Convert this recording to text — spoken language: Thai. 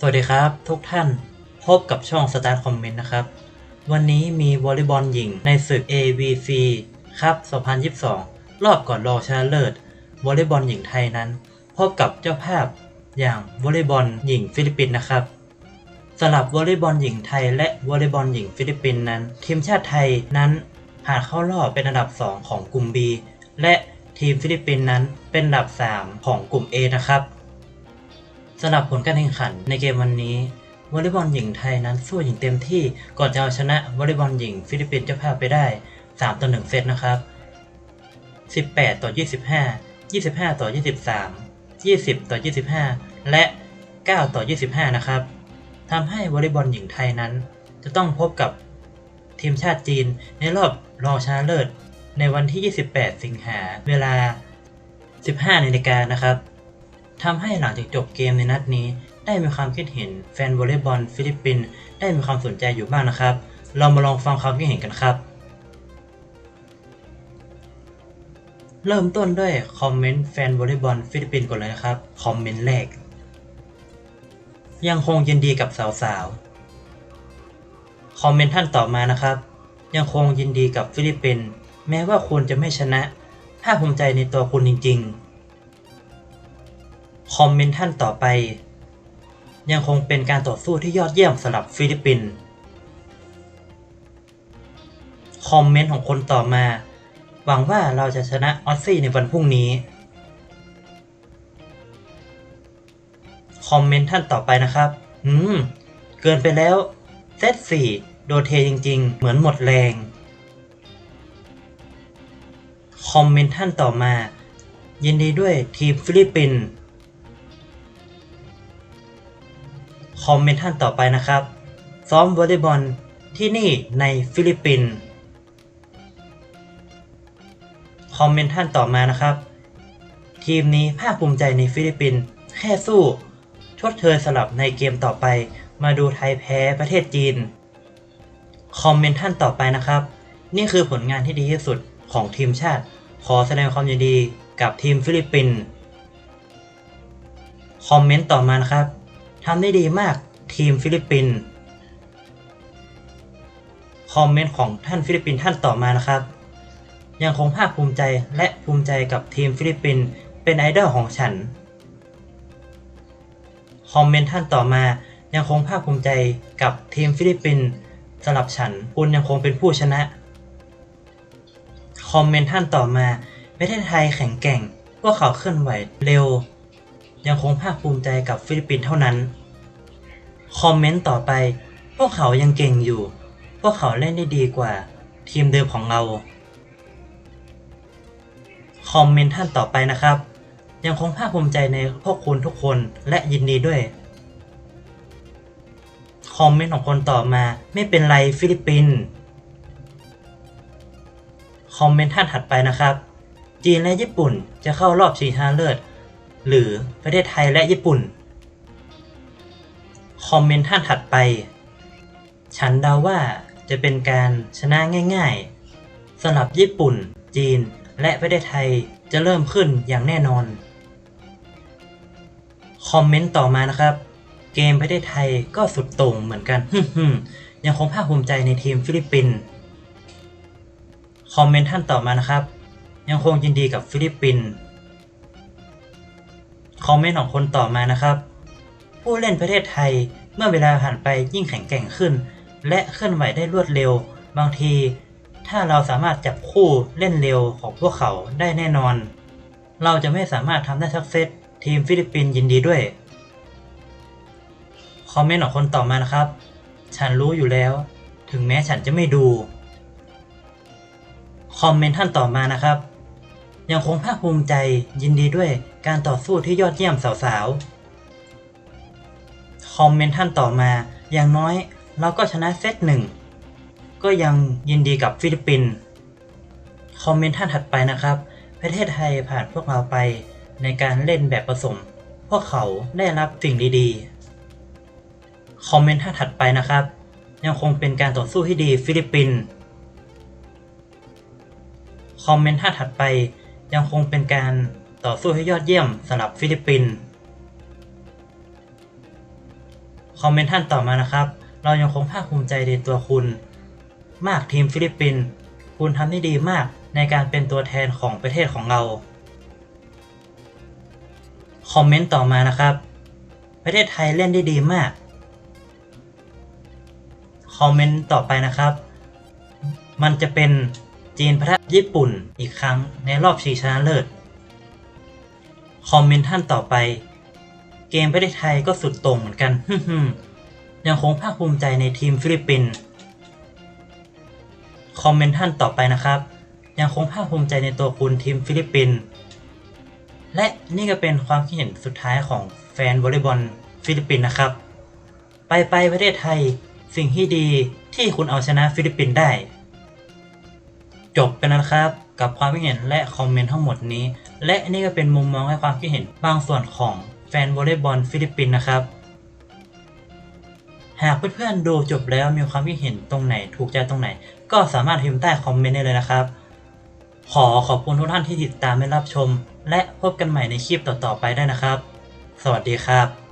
สวัสดีครับทุกท่านพบกับช่อง Start Comment นะครับ วันนี้มีวอลเลย์บอลหญิงในศึก AVC ครับ 2022 รอบก่อนรองชนะเลิศวอลเลย์บอลหญิงไทยนั้น พบกับเจ้าภาพอย่างวอลเลย์บอลหญิงฟิลิปปินส์นะครับสำหรับวอลเลย์บอลหญิงไทย และวอลเลย์บอลหญิงฟิลิปปินส์นั้น ทีมชาติไทยนั้นผ่านเข้ารอบเป็นอันดับ 2 ของกลุ่ม B และทีมฟิลิปปินส์นั้นเป็นอันดับ 3 ของกลุ่ม A นะครับ สำหรับผลการแข่งขันในเกมวันนี้วอลเลย์บอลหญิงไทยนั้นสู้อย่างเต็มที่ก่อนจะเอาชนะวอลเลย์บอลหญิงฟิลิปปินส์เจ้าภาพไปได้ 3 ต่อ 1 เซตนะครับ 18 ต่อ 25 25 ต่อ 23 20 ต่อ 25 และ 9 ต่อ 25 นะครับทำให้วอลเลย์บอลหญิงไทยนั้น จะต้องพบกับทีมชาติจีนในรอบรองชนะเลิศในวันที่ 28 สิงหาเวลา 15นาฬิกานะครับ ทำให้หลังจากจบเกมในนัดนี้ ได้มีความคิดเห็นแฟนวอลเลย์บอลฟิลิปปินส์ได้มีความสนใจอยู่บ้างนะครับ เรามาลองฟังความคิดเห็นกันครับ เริ่มต้นด้วยคอมเมนต์แฟนวอลเลย์บอลฟิลิปปินส์ก่อนเลยนะครับ คอมเมนต์แรก ยังคงยินดีกับสาวๆ คอมเมนต์ท่านต่อมานะครับ ยังคงยินดีกับฟิลิปปินส์แม้ว่าคุณจะไม่ชนะภาคภูมิใจในตัวคุณจริง ๆ คอมเมนต์ท่านต่อไป ยังคงเป็นการต่อสู้ที่ยอดเยี่ยมสำหรับฟิลิปปินส์คอมเมนต์ของคนต่อมา หวังว่าเราจะชนะออสซี่ในวันพรุ่งนี้ คอมเมนต์ท่านต่อไปนะครับ อืม เกินไปแล้ว เซตสี่โดเทจริง ๆ เหมือนหมดแรง คอมเมนต์ท่านต่อมา ยินดีด้วยทีมฟิลิปปินส์ คอมเมนต์ท่านต่อไปนะครับ ซ้อมวอลเลย์บอลที่นี่ในฟิลิปปินส์คอมเมนต์ท่านต่อมานะครับ ทีมนี้ภาคภูมิใจในฟิลิปปินส์แค่สู้ ชดเชยสลับในเกมต่อไป มาดูไทยแพ้ประเทศจีน คอมเมนต์ท่านต่อไปนะครับ นี่คือผลงานที่ดีที่สุดของทีมชาติ ขอแสดงความยินดีกับทีมฟิลิปปินส์คอมเมนต์ต่อมานะครับ ทำได้ดีมากทีมฟิลิปปินส์คอมเมนต์ของท่านฟิลิปปินส์ท่านต่อมานะครับ ยังคงภาคภูมิใจและภูมิใจกับทีมฟิลิปปินส์เป็นไอดอลของฉันคอมเมนต์ท่านต่อมายังคงภาคภูมิใจกับทีมฟิลิปปินส์สำหรับฉันคุณยังคงเป็นผู้ชนะคอมเมนต์ท่านต่อมาประเทศไทยแข็งแกร่ง พวกเขาเคลื่อนไหวเร็ว ยังคงภาคภูมิใจกับฟิลิปปินส์เท่านั้น คอมเมนต์ต่อไป พวกเขายังเก่งอยู่ พวกเขาเล่นได้ดีกว่า ทีมเดิมของเรา คอมเมนต์ท่านต่อไปนะครับ ยังคงภาคภูมิใจในพวกคุณทุกคนและยินดีด้วย คอมเมนต์ของคนต่อมาไม่เป็นไรฟิลิปปินส์คอมเมนต์ท่านถัดไปนะครับ จีนและญี่ปุ่นจะเข้ารอบชิงชนะเลิศ หรือประเทศไทยและญี่ปุ่น คอมเมนต์ท่านถัดไป ฉันเดาว่าจะเป็นการชนะง่ายๆสำหรับญี่ปุ่น จีน และประเทศไทยจะเริ่มขึ้นอย่างแน่นอน คอมเมนต์ต่อมานะครับ เกมประเทศไทยก็สุดโต่งเหมือนกัน ยังคงภาคภูมิใจในทีมฟิลิปปินส์คอมเมนต์ท่านต่อมานะครับ ยังคงยินดีกับฟิลิปปินส์ คอมเมนต์ของคนต่อมานะครับ ผู้เล่นประเทศไทยเมื่อเวลาผ่านไปยิ่งแข็งแกร่งขึ้น และเคลื่อนไหวได้รวดเร็ว บางที ถ้าเราสามารถจับคู่เล่นเร็วของพวกเขาได้แน่นอน เราจะไม่สามารถทำได้สักเซตทีมฟิลิปปินส์ยินดีด้วยคอมเมนต์ของคนต่อมานะครับ ฉันรู้อยู่แล้ว ถึงแม้ฉันจะไม่ดู คอมเมนต์ท่านต่อมานะครับ ยังคงภาคภูมิใจยินดีด้วยการต่อสู้ที่ยอดเยี่ยมสาวๆ คอมเมนต์ท่านต่อมา อย่างน้อยเราก็ชนะเซตหนึ่ง ก็ยังยินดีกับฟิลิปปินส์ คอมเมนต์ท่านถัดไปนะครับ ประเทศไทยผ่านพวกเราไปในการเล่นแบบผสม พวกเขาได้รับสิ่งดีๆ คอมเมนต์ท่านถัดไปนะครับ ยังคงเป็นการต่อสู้ที่ดีฟิลิปปินส์ คอมเมนต์ท่านถัดไป ยังคงเป็นการต่อสู้ที่ยอดเยี่ยมสำหรับฟิลิปปินส์คอมเมนต์ท่านต่อมานะครับ เรายังคงภาคภูมิใจในตัวคุณ มากทีมฟิลิปปินส์คุณทำได้ดีมากในการเป็นตัวแทนของประเทศของเรา คอมเมนต์ต่อมานะครับ ประเทศไทยเล่นได้ดีมาก คอมเมนต์ต่อไปนะครับ มันจะเป็น จีนพระญี่ปุ่นอีกครั้งในรอบชิงชนะเลิศ คอมเมนต์ท่านต่อไป เกมประเทศไทยก็สุดโต่งเหมือนกันฮึ่มยังคงภาคภูมิใจในทีมฟิลิปปินส์คอมเมนต์ท่านต่อไปนะครับ ยังคงภาคภูมิใจในตัวคุณทีมฟิลิปปินส์และนี่ก็เป็นความคิดเห็นสุดท้ายของแฟนวอลเลย์บอลฟิลิปปินส์นะครับ ไปไปประเทศไทยสิ่งที่ดีที่คุณเอาชนะฟิลิปปินส์ได้ จบไปแล้วนะครับ กับความคิดเห็นและคอมเมนต์ทั้งหมดนี้ และนี่ก็เป็นมุมมองและความคิดเห็นบางส่วนของแฟนวอลเลย์บอลฟิลิปปินส์นะครับ หากเพื่อนๆดูจบแล้วมีความคิดเห็นตรงไหนถูกใจตรงไหน ก็สามารถพิมพ์ใต้คอมเมนต์ได้เลยนะครับ ขอขอบคุณทุกท่านที่ติดตามและรับชม และพบกันใหม่ในคลิปต่อๆไปได้นะครับ สวัสดีครับ